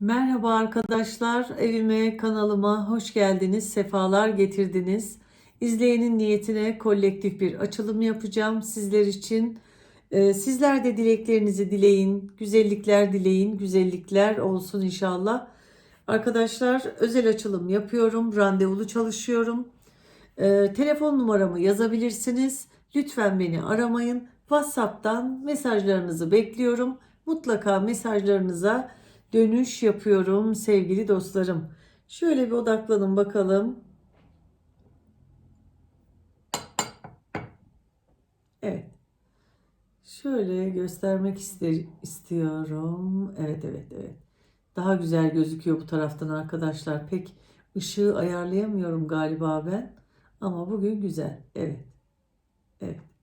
Merhaba arkadaşlar, evime, kanalıma hoş geldiniz, sefalar getirdiniz. İzleyenin niyetine kolektif bir açılım yapacağım sizler için. Ee, sizler de dileklerinizi dileyin, güzellikler dileyin, güzellikler olsun inşallah. Arkadaşlar özel açılım yapıyorum, randevulu çalışıyorum. Ee, telefon numaramı yazabilirsiniz. Lütfen beni aramayın. WhatsApp'tan mesajlarınızı bekliyorum. Mutlaka mesajlarınıza dönüş yapıyorum sevgili dostlarım. Şöyle bir odaklanın bakalım. Evet. Şöyle göstermek ister, istiyorum. Evet evet evet. Daha güzel gözüküyor bu taraftan arkadaşlar. Pek ışığı ayarlayamıyorum galiba ben. Ama bugün güzel. Evet. Evet.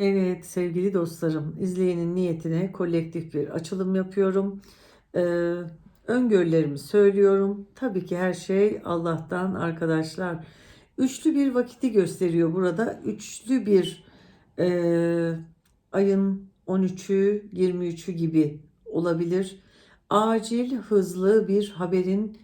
Evet sevgili dostlarım, izleyenin niyetine kolektif bir açılım yapıyorum. Ee, öngörülerimi söylüyorum. Tabii ki her şey Allah'tan arkadaşlar. Üçlü bir vakiti gösteriyor burada. Üçlü bir e, ayın 13'ü 23'ü gibi olabilir. Acil hızlı bir haberin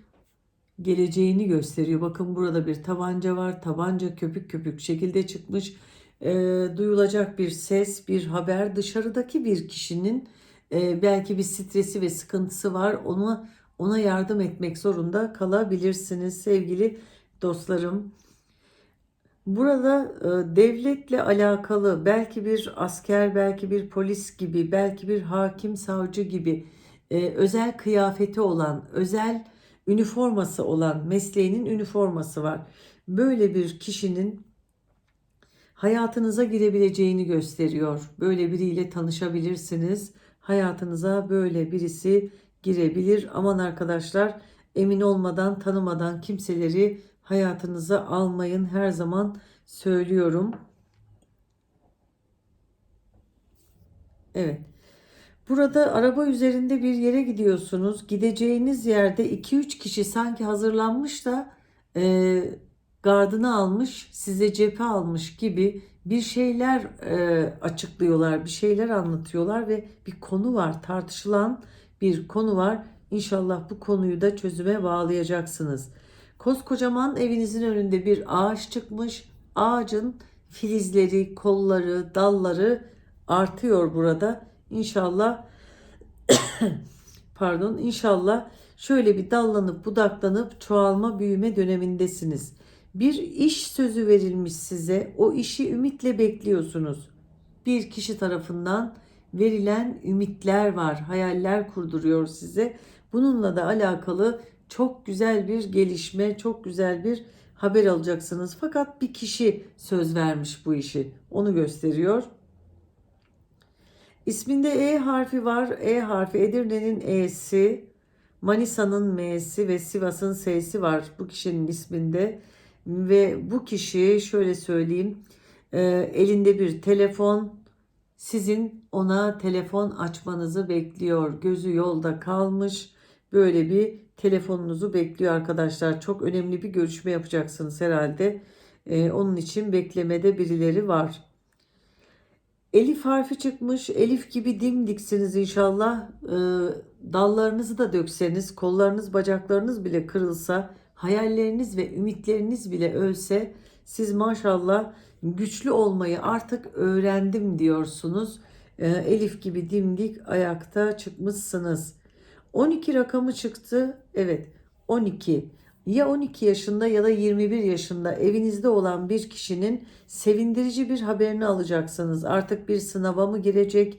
geleceğini gösteriyor. Bakın burada bir tabanca var. Tabanca köpük köpük şekilde çıkmış e, duyulacak bir ses, bir haber dışarıdaki bir kişinin e, belki bir stresi ve sıkıntısı var. Ona ona yardım etmek zorunda kalabilirsiniz sevgili dostlarım. Burada e, devletle alakalı belki bir asker, belki bir polis gibi, belki bir hakim, savcı gibi e, özel kıyafeti olan, özel üniforması olan mesleğinin üniforması var. Böyle bir kişinin hayatınıza girebileceğini gösteriyor. Böyle biriyle tanışabilirsiniz. Hayatınıza böyle birisi girebilir. Aman arkadaşlar emin olmadan, tanımadan kimseleri hayatınıza almayın. Her zaman söylüyorum. Evet. Burada araba üzerinde bir yere gidiyorsunuz. Gideceğiniz yerde 2-3 kişi sanki hazırlanmış da e, gardını almış, size cephe almış gibi bir şeyler e, açıklıyorlar, bir şeyler anlatıyorlar ve bir konu var, tartışılan bir konu var. İnşallah bu konuyu da çözüme bağlayacaksınız. Koskocaman evinizin önünde bir ağaç çıkmış. Ağacın filizleri, kolları, dalları artıyor burada. İnşallah pardon, inşallah şöyle bir dallanıp budaklanıp çoğalma büyüme dönemindesiniz. Bir iş sözü verilmiş size. O işi ümitle bekliyorsunuz. Bir kişi tarafından verilen ümitler var, hayaller kurduruyor size. Bununla da alakalı çok güzel bir gelişme, çok güzel bir haber alacaksınız. Fakat bir kişi söz vermiş bu işi. Onu gösteriyor. İsminde E harfi var. E harfi Edirne'nin E'si, Manisa'nın M'si ve Sivas'ın S'si var bu kişinin isminde. Ve bu kişi şöyle söyleyeyim e, elinde bir telefon sizin ona telefon açmanızı bekliyor. Gözü yolda kalmış böyle bir telefonunuzu bekliyor arkadaşlar. Çok önemli bir görüşme yapacaksınız herhalde. E, onun için beklemede birileri var. Elif harfi çıkmış. Elif gibi dimdiksiniz inşallah. E, dallarınızı da dökseniz, kollarınız, bacaklarınız bile kırılsa hayalleriniz ve ümitleriniz bile ölse siz maşallah güçlü olmayı artık öğrendim diyorsunuz. Ee, Elif gibi dimdik ayakta çıkmışsınız. 12 rakamı çıktı. Evet 12. Ya 12 yaşında ya da 21 yaşında evinizde olan bir kişinin sevindirici bir haberini alacaksınız. Artık bir sınava mı girecek?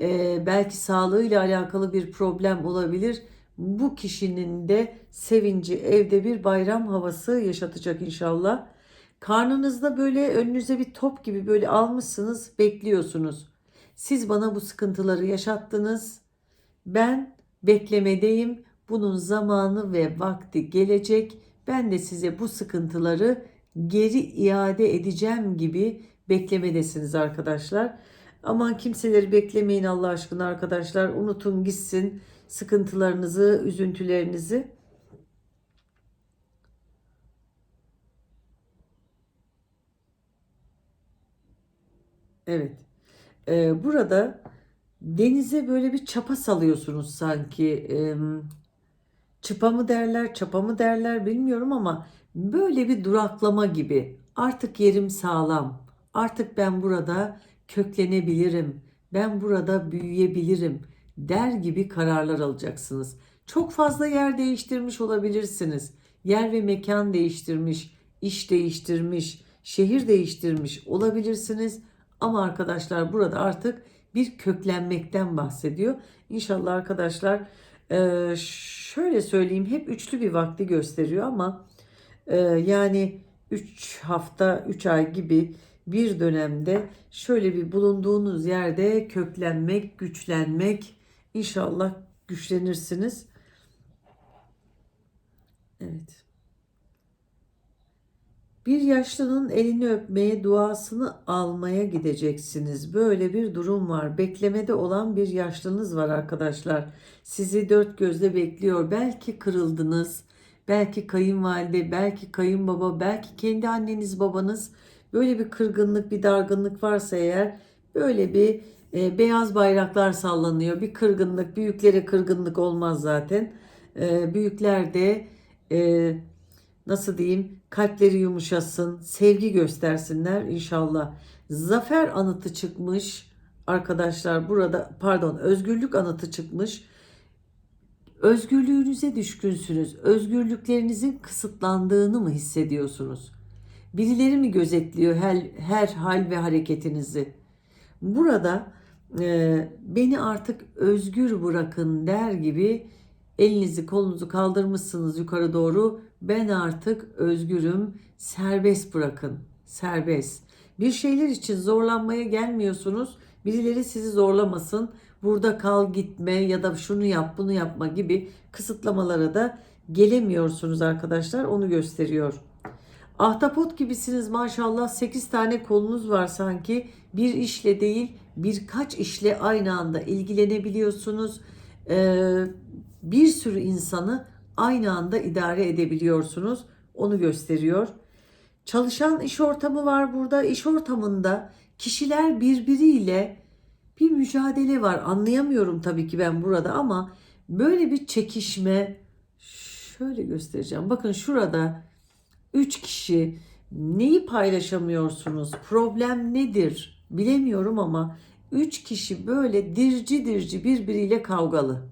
Ee, belki sağlığıyla alakalı bir problem olabilir bu kişinin de sevinci evde bir bayram havası yaşatacak inşallah. Karnınızda böyle önünüze bir top gibi böyle almışsınız, bekliyorsunuz. Siz bana bu sıkıntıları yaşattınız. Ben beklemedeyim. Bunun zamanı ve vakti gelecek. Ben de size bu sıkıntıları geri iade edeceğim gibi beklemedesiniz arkadaşlar. Aman kimseleri beklemeyin Allah aşkına arkadaşlar. Unutun gitsin sıkıntılarınızı, üzüntülerinizi...... Evet. Ee, burada denize böyle bir çapa salıyorsunuz sanki. Ee, çıpa mı derler, çapa mı derler bilmiyorum ama böyle bir duraklama gibi. Artık yerim sağlam. Artık ben burada köklenebilirim. Ben burada büyüyebilirim der gibi kararlar alacaksınız. Çok fazla yer değiştirmiş olabilirsiniz. Yer ve mekan değiştirmiş, iş değiştirmiş, şehir değiştirmiş olabilirsiniz. Ama arkadaşlar burada artık bir köklenmekten bahsediyor. İnşallah arkadaşlar e, şöyle söyleyeyim hep üçlü bir vakti gösteriyor ama e, yani 3 hafta 3 ay gibi bir dönemde şöyle bir bulunduğunuz yerde köklenmek, güçlenmek inşallah güçlenirsiniz. Evet. Bir yaşlının elini öpmeye, duasını almaya gideceksiniz. Böyle bir durum var. Beklemede olan bir yaşlınız var arkadaşlar. Sizi dört gözle bekliyor. Belki kırıldınız. Belki kayınvalide, belki kayınbaba, belki kendi anneniz babanız. Böyle bir kırgınlık, bir dargınlık varsa eğer böyle bir e, beyaz bayraklar sallanıyor. Bir kırgınlık, büyüklere kırgınlık olmaz zaten. E, büyükler de e, nasıl diyeyim kalpleri yumuşasın, sevgi göstersinler inşallah. Zafer anıtı çıkmış arkadaşlar burada pardon özgürlük anıtı çıkmış. Özgürlüğünüze düşkünsünüz. Özgürlüklerinizin kısıtlandığını mı hissediyorsunuz? Birileri mi gözetliyor her, her hal ve hareketinizi? Burada beni artık özgür bırakın der gibi elinizi kolunuzu kaldırmışsınız yukarı doğru. Ben artık özgürüm. Serbest bırakın. Serbest. Bir şeyler için zorlanmaya gelmiyorsunuz. Birileri sizi zorlamasın. Burada kal gitme ya da şunu yap bunu yapma gibi kısıtlamalara da gelemiyorsunuz arkadaşlar. Onu gösteriyor. Ahtapot gibisiniz maşallah 8 tane kolunuz var sanki. Bir işle değil birkaç işle aynı anda ilgilenebiliyorsunuz. Ee, bir sürü insanı aynı anda idare edebiliyorsunuz. Onu gösteriyor. Çalışan iş ortamı var burada. İş ortamında kişiler birbiriyle bir mücadele var. Anlayamıyorum tabii ki ben burada ama böyle bir çekişme şöyle göstereceğim. Bakın şurada 3 kişi neyi paylaşamıyorsunuz? Problem nedir? Bilemiyorum ama 3 kişi böyle dirci dirci birbiriyle kavgalı.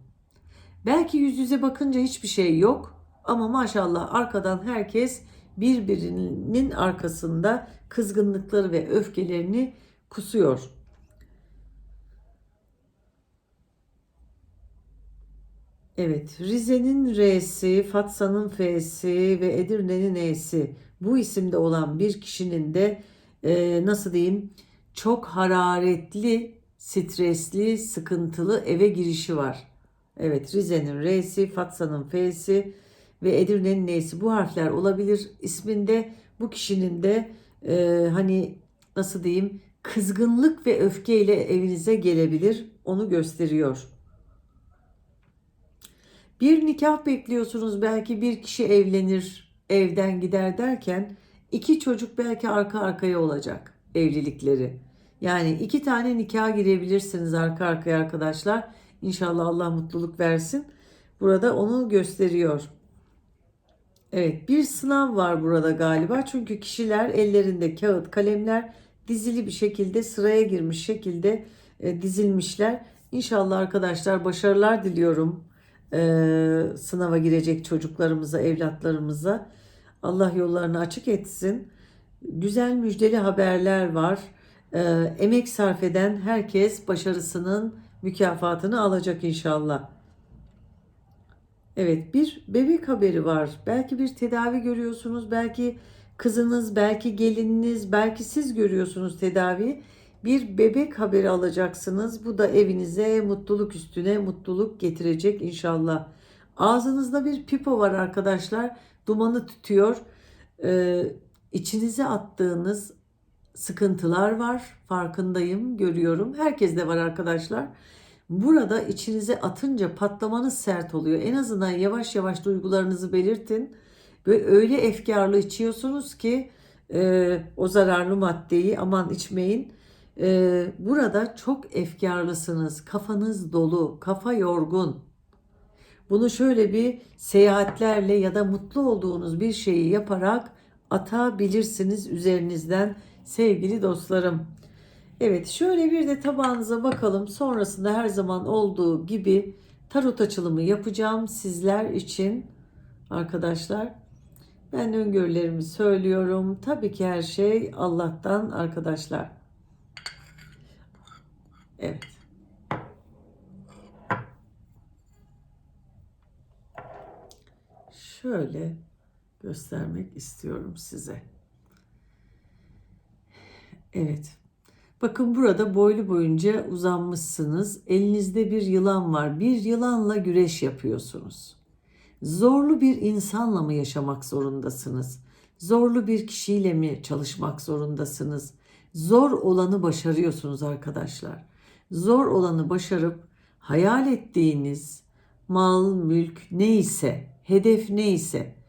Belki yüz yüze bakınca hiçbir şey yok ama maşallah arkadan herkes birbirinin arkasında kızgınlıkları ve öfkelerini kusuyor. Evet, Rize'nin R'si, Fatsa'nın F'si ve Edirne'nin E'si bu isimde olan bir kişinin de e, nasıl diyeyim çok hararetli, stresli, sıkıntılı eve girişi var. Evet, Rize'nin R'si, Fatsa'nın F'si ve Edirne'nin N'si bu harfler olabilir. İsminde bu kişinin de e, hani nasıl diyeyim kızgınlık ve öfkeyle evinize gelebilir. Onu gösteriyor. Bir nikah bekliyorsunuz belki bir kişi evlenir, evden gider derken iki çocuk belki arka arkaya olacak evlilikleri. Yani iki tane nikah girebilirsiniz arka arkaya arkadaşlar. İnşallah Allah mutluluk versin. Burada onu gösteriyor. Evet bir sınav var burada galiba. Çünkü kişiler ellerinde kağıt kalemler dizili bir şekilde sıraya girmiş şekilde e, dizilmişler. İnşallah arkadaşlar başarılar diliyorum e, sınava girecek çocuklarımıza, evlatlarımıza. Allah yollarını açık etsin. Güzel müjdeli haberler var. E, emek sarf eden herkes başarısının mükafatını alacak inşallah. Evet bir bebek haberi var. Belki bir tedavi görüyorsunuz. Belki kızınız, belki gelininiz, belki siz görüyorsunuz tedavi. Bir bebek haberi alacaksınız. Bu da evinize mutluluk üstüne mutluluk getirecek inşallah. Ağzınızda bir pipo var arkadaşlar. Dumanı tutuyor. Ee, içinize attığınız sıkıntılar var. Farkındayım, görüyorum. Herkes de var arkadaşlar. Burada içinize atınca patlamanız sert oluyor. En azından yavaş yavaş duygularınızı belirtin. Ve öyle efkarlı içiyorsunuz ki e, o zararlı maddeyi aman içmeyin. Ee, burada çok efkarlısınız. Kafanız dolu, kafa yorgun. Bunu şöyle bir seyahatlerle ya da mutlu olduğunuz bir şeyi yaparak atabilirsiniz üzerinizden sevgili dostlarım. Evet şöyle bir de tabağınıza bakalım. Sonrasında her zaman olduğu gibi tarot açılımı yapacağım sizler için arkadaşlar. Ben öngörülerimi söylüyorum. Tabii ki her şey Allah'tan arkadaşlar. Evet. Şöyle göstermek istiyorum size. Evet. Bakın burada boylu boyunca uzanmışsınız. Elinizde bir yılan var. Bir yılanla güreş yapıyorsunuz. Zorlu bir insanla mı yaşamak zorundasınız? Zorlu bir kişiyle mi çalışmak zorundasınız? Zor olanı başarıyorsunuz arkadaşlar. Zor olanı başarıp hayal ettiğiniz mal, mülk neyse, hedef neyse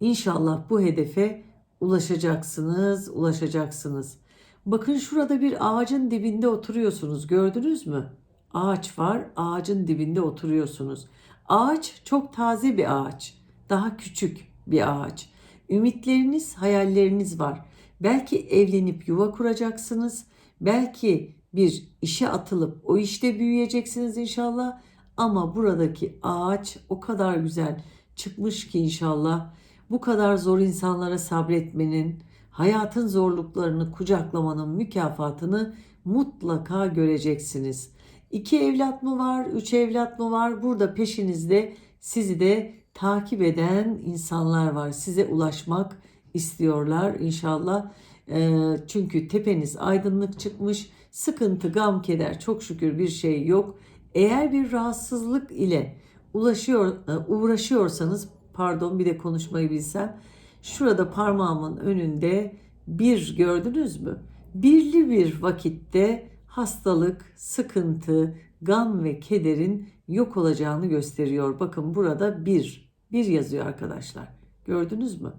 inşallah bu hedefe ulaşacaksınız, ulaşacaksınız. Bakın şurada bir ağacın dibinde oturuyorsunuz. Gördünüz mü? Ağaç var, ağacın dibinde oturuyorsunuz. Ağaç çok taze bir ağaç. Daha küçük bir ağaç. Ümitleriniz, hayalleriniz var. Belki evlenip yuva kuracaksınız. Belki bir işe atılıp o işte büyüyeceksiniz inşallah. Ama buradaki ağaç o kadar güzel çıkmış ki inşallah bu kadar zor insanlara sabretmenin, hayatın zorluklarını kucaklamanın mükafatını mutlaka göreceksiniz. İki evlat mı var, üç evlat mı var? Burada peşinizde sizi de takip eden insanlar var. Size ulaşmak istiyorlar inşallah. Ee, çünkü tepeniz aydınlık çıkmış. Sıkıntı, gam, keder çok şükür bir şey yok. Eğer bir rahatsızlık ile ulaşıyor, e, uğraşıyorsanız pardon bir de konuşmayı bilsem şurada parmağımın önünde bir gördünüz mü? Birli bir vakitte hastalık, sıkıntı, gam ve kederin yok olacağını gösteriyor. Bakın burada bir, bir yazıyor arkadaşlar. Gördünüz mü?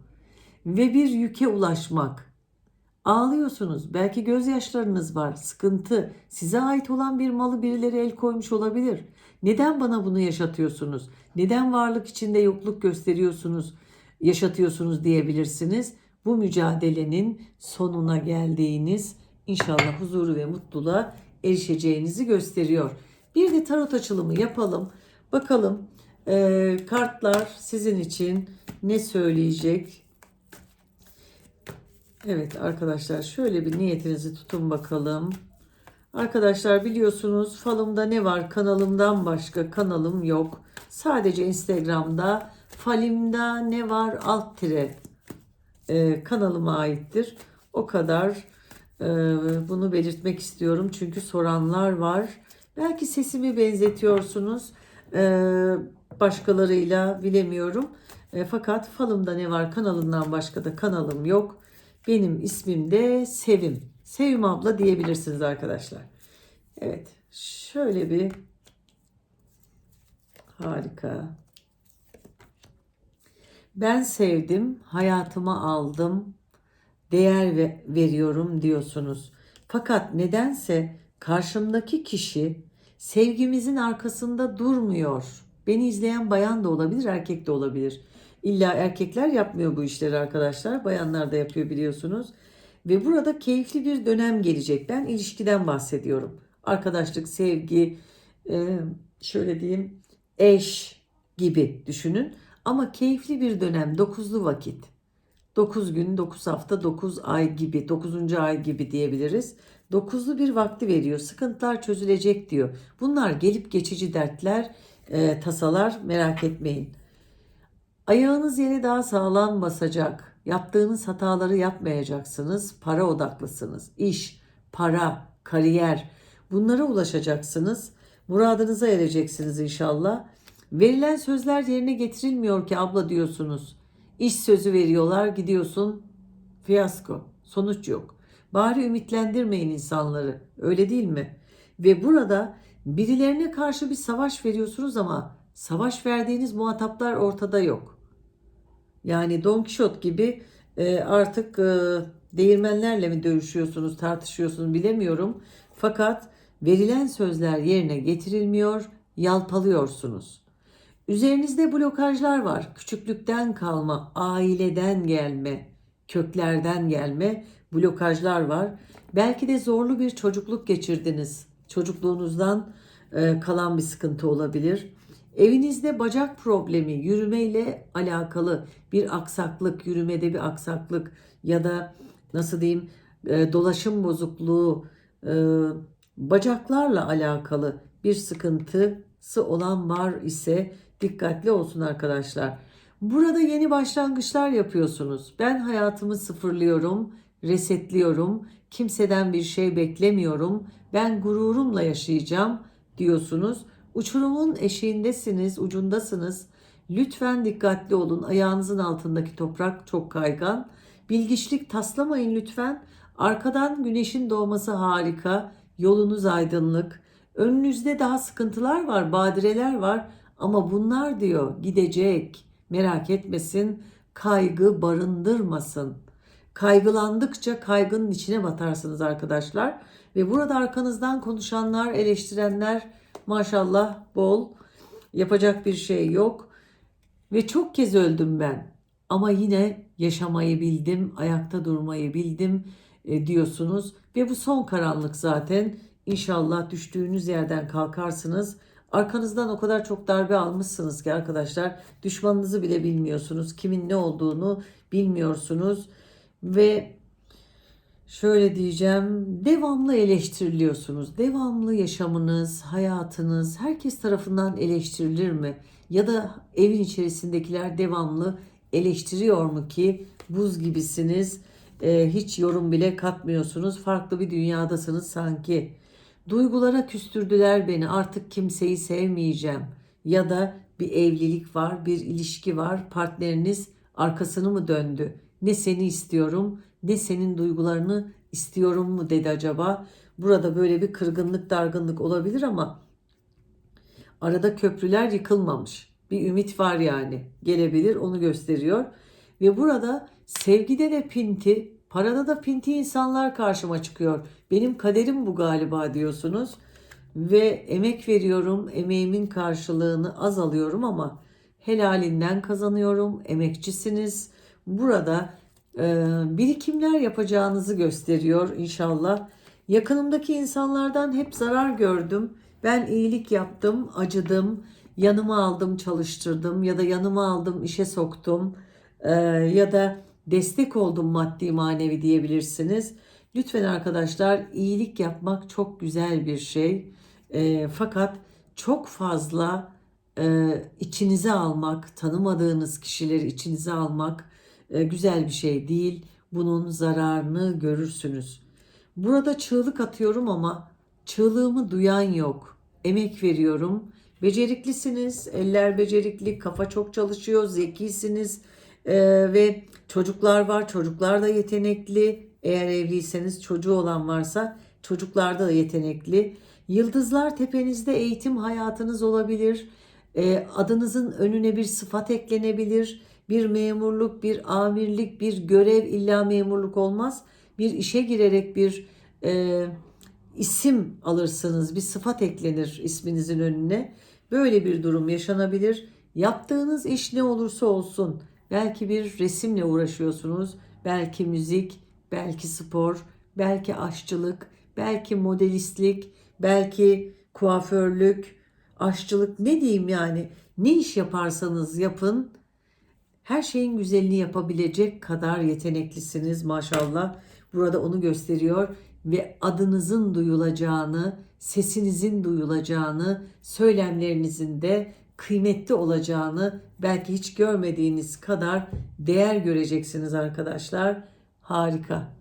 Ve bir yüke ulaşmak. Ağlıyorsunuz. Belki gözyaşlarınız var. Sıkıntı. Size ait olan bir malı birileri el koymuş olabilir. Neden bana bunu yaşatıyorsunuz? Neden varlık içinde yokluk gösteriyorsunuz, yaşatıyorsunuz diyebilirsiniz. Bu mücadelenin sonuna geldiğiniz inşallah huzuru ve mutluluğa erişeceğinizi gösteriyor. Bir de tarot açılımı yapalım. Bakalım e, kartlar sizin için ne söyleyecek? Evet arkadaşlar şöyle bir niyetinizi tutun bakalım. Arkadaşlar biliyorsunuz falımda ne var? Kanalımdan başka kanalım yok. Sadece Instagram'da falimda ne var alt tire e, kanalıma aittir. O kadar e, bunu belirtmek istiyorum. Çünkü soranlar var. Belki sesimi benzetiyorsunuz. E, başkalarıyla bilemiyorum. E, fakat falımda ne var kanalından başka da kanalım yok. Benim ismim de Sevim. Sevim abla diyebilirsiniz arkadaşlar. Evet. Şöyle bir harika. Ben sevdim, hayatıma aldım, değer ve- veriyorum diyorsunuz. Fakat nedense karşımdaki kişi sevgimizin arkasında durmuyor. Beni izleyen bayan da olabilir, erkek de olabilir. İlla erkekler yapmıyor bu işleri arkadaşlar. Bayanlar da yapıyor biliyorsunuz. Ve burada keyifli bir dönem gelecek. Ben ilişkiden bahsediyorum. Arkadaşlık, sevgi, e, şöyle diyeyim, eş gibi düşünün. Ama keyifli bir dönem, dokuzlu vakit. 9 gün, 9 hafta, 9 ay gibi, 9. ay gibi diyebiliriz. Dokuzlu bir vakti veriyor. Sıkıntılar çözülecek diyor. Bunlar gelip geçici dertler, e, tasalar merak etmeyin. Ayağınız yere daha sağlam basacak. Yaptığınız hataları yapmayacaksınız. Para odaklısınız. İş, para, kariyer bunlara ulaşacaksınız. Muradınıza ereceksiniz inşallah. Verilen sözler yerine getirilmiyor ki abla diyorsunuz. İş sözü veriyorlar gidiyorsun fiyasko. Sonuç yok. Bari ümitlendirmeyin insanları. Öyle değil mi? Ve burada birilerine karşı bir savaş veriyorsunuz ama savaş verdiğiniz muhataplar ortada yok. Yani Don Quixote gibi e, artık e, Değirmenlerle mi dövüşüyorsunuz, tartışıyorsunuz bilemiyorum. Fakat verilen sözler yerine getirilmiyor, yalpalıyorsunuz. Üzerinizde blokajlar var. Küçüklükten kalma, aileden gelme, köklerden gelme blokajlar var. Belki de zorlu bir çocukluk geçirdiniz. Çocukluğunuzdan e, kalan bir sıkıntı olabilir. Evinizde bacak problemi, yürümeyle alakalı bir aksaklık, yürümede bir aksaklık ya da nasıl diyeyim e, dolaşım bozukluğu, e, bacaklarla alakalı bir sıkıntısı olan var ise dikkatli olsun arkadaşlar. Burada yeni başlangıçlar yapıyorsunuz. Ben hayatımı sıfırlıyorum, resetliyorum. Kimseden bir şey beklemiyorum. Ben gururumla yaşayacağım diyorsunuz. Uçurumun eşiğindesiniz, ucundasınız. Lütfen dikkatli olun. Ayağınızın altındaki toprak çok kaygan. Bilgiçlik taslamayın lütfen. Arkadan güneşin doğması harika. Yolunuz aydınlık. Önünüzde daha sıkıntılar var, badireler var ama bunlar diyor gidecek. Merak etmesin. Kaygı barındırmasın. Kaygılandıkça kaygının içine batarsınız arkadaşlar. Ve burada arkanızdan konuşanlar, eleştirenler maşallah bol. Yapacak bir şey yok. Ve çok kez öldüm ben. Ama yine yaşamayı bildim, ayakta durmayı bildim e, diyorsunuz. Ve bu son karanlık zaten. İnşallah düştüğünüz yerden kalkarsınız. Arkanızdan o kadar çok darbe almışsınız ki arkadaşlar düşmanınızı bile bilmiyorsunuz. Kimin ne olduğunu bilmiyorsunuz. Ve şöyle diyeceğim devamlı eleştiriliyorsunuz. Devamlı yaşamınız, hayatınız herkes tarafından eleştirilir mi? Ya da evin içerisindekiler devamlı eleştiriyor mu ki buz gibisiniz? Ee, hiç yorum bile katmıyorsunuz. Farklı bir dünyadasınız sanki. Duygulara küstürdüler beni. Artık kimseyi sevmeyeceğim. Ya da bir evlilik var, bir ilişki var. Partneriniz arkasını mı döndü? Ne seni istiyorum, ne senin duygularını istiyorum mu dedi acaba? Burada böyle bir kırgınlık, dargınlık olabilir ama arada köprüler yıkılmamış. Bir ümit var yani. Gelebilir, onu gösteriyor. Ve burada sevgide de pinti, parada da pinti insanlar karşıma çıkıyor. Benim kaderim bu galiba diyorsunuz. Ve emek veriyorum, emeğimin karşılığını az alıyorum ama helalinden kazanıyorum. Emekçisiniz. Burada birikimler yapacağınızı gösteriyor inşallah. Yakınımdaki insanlardan hep zarar gördüm. Ben iyilik yaptım, acıdım, yanıma aldım, çalıştırdım ya da yanıma aldım, işe soktum e, ya da destek oldum maddi manevi diyebilirsiniz. Lütfen arkadaşlar iyilik yapmak çok güzel bir şey. E, fakat çok fazla e, içinize almak, tanımadığınız kişileri içinize almak güzel bir şey değil. Bunun zararını görürsünüz. Burada çığlık atıyorum ama çığlığımı duyan yok. Emek veriyorum. Beceriklisiniz, eller becerikli, kafa çok çalışıyor, zekisiniz e, ve çocuklar var. Çocuklar da yetenekli. Eğer evliyseniz çocuğu olan varsa çocuklarda da yetenekli. Yıldızlar tepenizde eğitim hayatınız olabilir. E, adınızın önüne bir sıfat eklenebilir. Bir memurluk, bir amirlik, bir görev illa memurluk olmaz. Bir işe girerek bir e, isim alırsınız, bir sıfat eklenir isminizin önüne. Böyle bir durum yaşanabilir. Yaptığınız iş ne olursa olsun, belki bir resimle uğraşıyorsunuz, belki müzik, belki spor, belki aşçılık, belki modelistlik, belki kuaförlük, aşçılık ne diyeyim yani ne iş yaparsanız yapın her şeyin güzelini yapabilecek kadar yeteneklisiniz maşallah. Burada onu gösteriyor ve adınızın duyulacağını, sesinizin duyulacağını, söylemlerinizin de kıymetli olacağını belki hiç görmediğiniz kadar değer göreceksiniz arkadaşlar. Harika.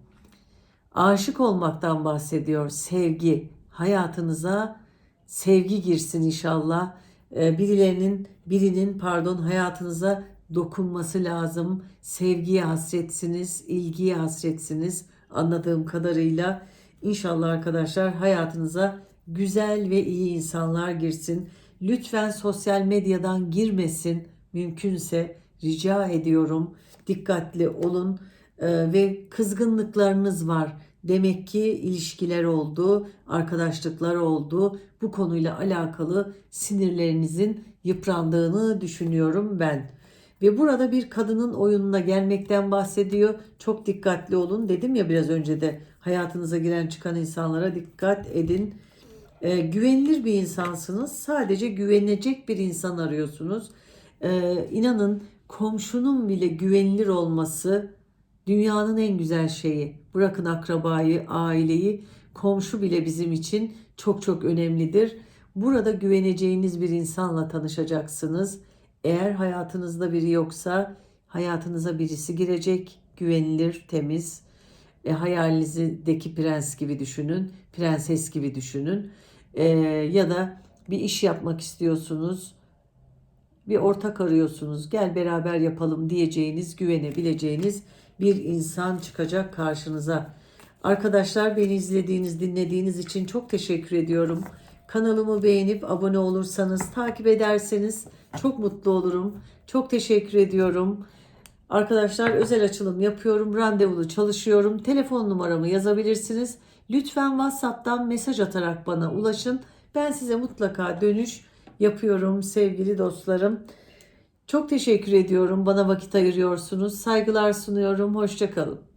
Aşık olmaktan bahsediyor. Sevgi. Hayatınıza sevgi girsin inşallah. Ee, birilerinin, birinin pardon hayatınıza dokunması lazım. Sevgiye hasretsiniz, ilgiye hasretsiniz anladığım kadarıyla. İnşallah arkadaşlar hayatınıza güzel ve iyi insanlar girsin. Lütfen sosyal medyadan girmesin. Mümkünse rica ediyorum. Dikkatli olun. Ee, ve kızgınlıklarınız var. Demek ki ilişkiler oldu, arkadaşlıklar oldu. Bu konuyla alakalı sinirlerinizin yıprandığını düşünüyorum ben. Ve burada bir kadının oyununa gelmekten bahsediyor. Çok dikkatli olun. Dedim ya biraz önce de hayatınıza giren çıkan insanlara dikkat edin. Ee, güvenilir bir insansınız. Sadece güvenecek bir insan arıyorsunuz. Ee, inanın komşunun bile güvenilir olması dünyanın en güzel şeyi. Bırakın akrabayı, aileyi, komşu bile bizim için çok çok önemlidir. Burada güveneceğiniz bir insanla tanışacaksınız. Eğer hayatınızda biri yoksa hayatınıza birisi girecek. Güvenilir, temiz. E, hayalinizdeki prens gibi düşünün. Prenses gibi düşünün. E, ya da bir iş yapmak istiyorsunuz. Bir ortak arıyorsunuz. Gel beraber yapalım diyeceğiniz, güvenebileceğiniz bir insan çıkacak karşınıza. Arkadaşlar beni izlediğiniz, dinlediğiniz için çok teşekkür ediyorum. Kanalımı beğenip abone olursanız, takip ederseniz çok mutlu olurum. Çok teşekkür ediyorum. Arkadaşlar özel açılım yapıyorum. Randevulu çalışıyorum. Telefon numaramı yazabilirsiniz. Lütfen WhatsApp'tan mesaj atarak bana ulaşın. Ben size mutlaka dönüş yapıyorum sevgili dostlarım. Çok teşekkür ediyorum. Bana vakit ayırıyorsunuz. Saygılar sunuyorum. Hoşçakalın.